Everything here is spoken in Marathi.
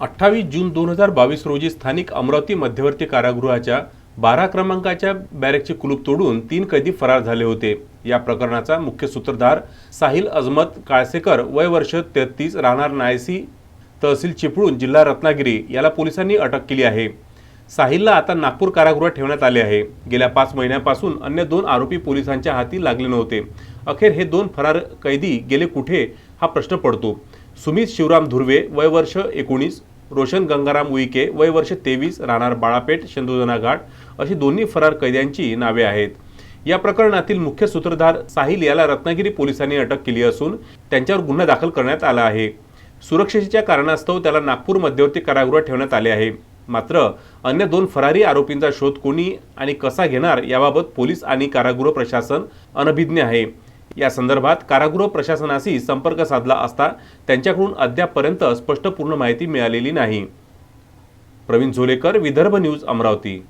अठ्ठावीस जून दोन हजार बावीस रोजी स्थानिक अमरावती मध्यवर्ती कारागृहाच्या बारा क्रमांकाच्या बॅरेकचे कुलूप तोडून तीन कैदी फरार झाले होते. या प्रकरणाचा मुख्य सूत्रधार साहिल अजमत काळसेकर वय वर्ष तेहतीस राहणार नायसी तहसील चिपळूण जिल्हा रत्नागिरी याला पोलिसांनी अटक केली आहे. साहिलला आता नागपूर कारागृहात ठेवण्यात आले आहे. गेल्या पाच महिन्यापासून अन्य दोन आरोपी पोलिसांच्या हाती लागले नव्हते. अखेर हे दोन फरार कैदी गेले कुठे हा प्रश्न पडतो. सुमित शिवराम धुर्वे वय वर्ष एकोणीस रोशन गंगाराम उईके वय वर्ष तेवीस राहणार बाळापेठ शेंदुजना घाट अशी दोन्ही फरार कैद्यांची नावे आहेत. या प्रकरणातील मुख्य सूत्रधार साहिल याला रत्नागिरी पोलिसांनी अटक केली असून त्यांच्यावर गुन्हा दाखल करण्यात आला आहे. सुरक्षेच्या कारणास्तव त्याला नागपूर मध्यवर्ती कारागृहात ठेवण्यात आले आहे. मात्र अन्य दोन फरारी आरोपींचा शोध कोणी आणि कसा घेणार याबाबत पोलीस आणि कारागृह प्रशासन अनभिज्ञ आहे. या संदर्भात कारागृह प्रशासनाशी संपर्क साधला असता त्यांच्याकडून अद्यापपर्यंत स्पष्ट पूर्ण माहिती मिळालेली नाही. प्रवीण झोलेकर विदर्भ न्यूज अमरावती.